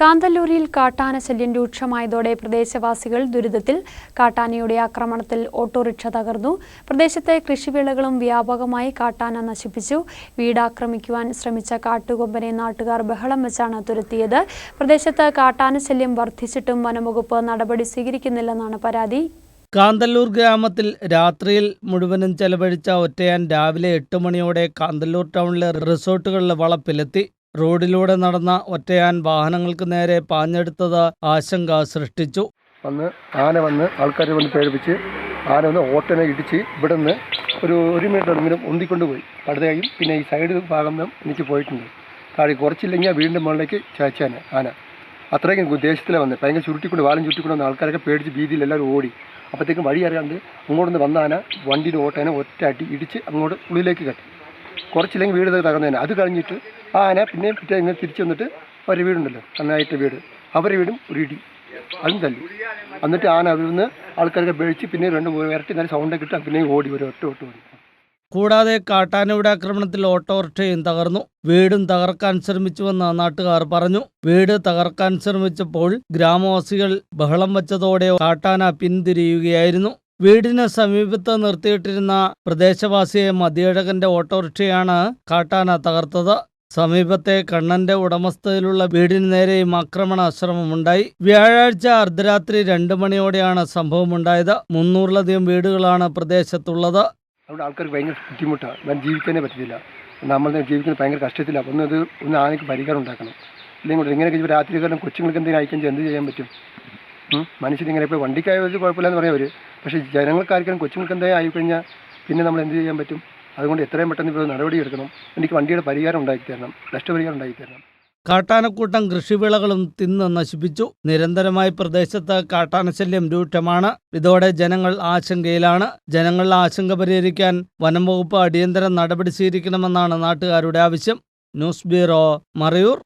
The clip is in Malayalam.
കാന്തല്ലൂരിൽ കാട്ടാന ശല്യം രൂക്ഷമായതോടെ പ്രദേശവാസികൾ ദുരിതത്തിൽ കാട്ടാനയുടെ ആക്രമണത്തിൽ ഓട്ടോറിക്ഷ തകർന്നു. പ്രദേശത്തെ കൃഷിവിളകളും വ്യാപകമായി കാട്ടാന നശിപ്പിച്ചു. വീടാക്രമിക്കുവാൻ ശ്രമിച്ച കാട്ടുകൊമ്പനെ നാട്ടുകാർ ബഹളം വെച്ചാണ് തുരത്തിയത്. പ്രദേശത്ത് കാട്ടാന ശല്യം വർദ്ധിച്ചിട്ടും വനംവകുപ്പ് നടപടി സ്വീകരിക്കുന്നില്ലെന്നാണ് പരാതി. കാന്തല്ലൂർ ഗ്രാമത്തിൽ രാത്രിയിൽ മുഴുവനും ചെലവഴിച്ച ഒറ്റയാൻ രാവിലെ എട്ട് മണിയോടെ കാന്തല്ലൂർ ടൗണിലെ റിസോർട്ടുകളിലെ വളപ്പിലെത്തി. റോഡിലൂടെ നടന്ന ഒറ്റയാൻ വാഹനങ്ങൾക്ക് നേരെ പാഞ്ഞെടുത്തത് ആശങ്ക സൃഷ്ടിച്ചു. വന്ന് ആന വന്ന് ആൾക്കാരെ വന്ന് പേടിപ്പിച്ച് ആന വന്ന് ഓട്ടനെ ഇടിച്ച് ഇവിടെ നിന്ന് ഒരു ഒരു മീറ്റർ എങ്കിലും ഒന്തിക്കൊണ്ട് പോയി. പടുതയും പിന്നെ ഈ സൈഡ് ഭാഗം എനിക്ക് പോയിട്ടുണ്ട്. താഴെ കുറച്ചില്ലെങ്കിൽ വീണ്ടും മുകളിലേക്ക് ചാച്ചാന ആന. അത്രയ്ക്കും ദേശത്തിലെ വന്ന് ഭയങ്കര ചുരുട്ടിക്കൊണ്ട് വാലും ചുരുട്ടിക്കൊണ്ട് വന്ന ആൾക്കാരൊക്കെ പേടിച്ച് ഭീതിയിൽ എല്ലാവരും ഓടി. അപ്പോഴത്തേക്കും വഴി അറിയാണ്ട് അങ്ങോട്ട് വന്ന ആന വണ്ടിയുടെ ഓട്ടേനെ ഒറ്റ അടി ഇടിച്ച് അങ്ങോട്ട് ഉള്ളിലേക്ക് കട്ടി. കുറച്ചില്ലെങ്കിൽ വീട് തകർന്നേനെ. അത് കഴിഞ്ഞിട്ട് ആന പിന്നെയും പിറ്റേ ഇങ്ങനെ തിരിച്ചു വന്നിട്ട് അവരുടെ വീടുണ്ടല്ലോ അന്നായിട്ട് വീട്. അവരുടെ വീടും ഒരു ഇടി. അതും തല്ലി. എന്നിട്ട് ആന അവിടെ നിന്ന് ആൾക്കാരൊക്കെ പേടിച്ച് പിന്നെ രണ്ട് ഇരട്ടി നല്ല സൗണ്ട് ഇട്ട് പിന്നെയും ഓടി ഒരു ഒറ്റ ഒട്ട് ഓടി കൂടാതെ കാട്ടാനയുടെ ആക്രമണത്തിൽ ഓട്ടോറിക്ഷയും തകർന്നു. വീടും തകർക്കാൻ ശ്രമിച്ചുവെന്ന് നാട്ടുകാർ പറഞ്ഞു വീട് തകർക്കാൻ ശ്രമിച്ചപ്പോൾ ഗ്രാമവാസികൾ ബഹളം വച്ചതോടെ കാട്ടാന പിന്തിരിയുകയായിരുന്നു. വീടിന് സമീപത്ത് നിർത്തിയിട്ടിരുന്ന പ്രദേശവാസിയെ മതിയഴകന്റെ ഓട്ടോറിക്ഷയാണ് കാട്ടാന തകർത്തത്. സമീപത്തെ കണ്ണന്റെ ഉടമസ്ഥതയിലുള്ള വീടിന് നേരെയും ആക്രമണ ശ്രമമുണ്ടായി വ്യാഴാഴ്ച അർദ്ധരാത്രി രണ്ട് മണിയോടെയാണ് സംഭവമുണ്ടായത്. മുന്നൂറിലധികം വീടുകളാണ് പ്രദേശത്തുള്ളത്. അവിടെ ആൾക്കാർക്ക് ഭയങ്കര ബുദ്ധിമുട്ടാണ് ഞാൻ ജീവിക്കാനേ പറ്റത്തില്ല. നമ്മൾ ജീവിക്കുന്നത് ഭയങ്കര കഷ്ടത്തിലാണ് അത് ഒന്ന് ആനയ്ക്ക് പരിഹാരം ഉണ്ടാക്കണം. ഇല്ലെങ്കിൽ ഇങ്ങനെയൊക്കെ രാത്രി കാലം കൊച്ചുങ്ങൾക്ക് എന്തെങ്കിലും അയക്കാൻ എന്ത് ചെയ്യാൻ പറ്റും? മനുഷ്യരിങ്ങനെ ഇപ്പോൾ വണ്ടിക്കായത് കുഴപ്പമില്ലെന്ന് പറയാം അവർ പക്ഷേ ജനങ്ങൾക്കാർക്കും കൊച്ചുങ്ങൾക്ക് എന്തെങ്കിലും ആയിക്കഴിഞ്ഞാൽ പിന്നെ നമ്മൾ എന്ത് ചെയ്യാൻ പറ്റും? അതുകൊണ്ട് എത്രയും പെട്ടെന്ന് ഇപ്പോൾ നടപടി എടുക്കണം. എനിക്ക് വണ്ടിയുടെ പരിഹാരം ഉണ്ടാക്കി തരണം. നഷ്ടപരിഹാരം ഉണ്ടാക്കി തരണം. കാട്ടാനക്കൂട്ടം കൃഷിവിളകളും തിന്ന് നശിപ്പിച്ചു. നിരന്തരമായി പ്രദേശത്ത് കാട്ടാനശല്യം രൂക്ഷമാണ്. ഇതോടെ ജനങ്ങൾ ആശങ്കയിലാണ്. ജനങ്ങളുടെ ആശങ്ക പരിഹരിക്കാൻ വനം വകുപ്പ് അടിയന്തര നടപടി സ്വീകരിക്കണമെന്നാണ് നാട്ടുകാരുടെ ആവശ്യം. News bureau Marayur.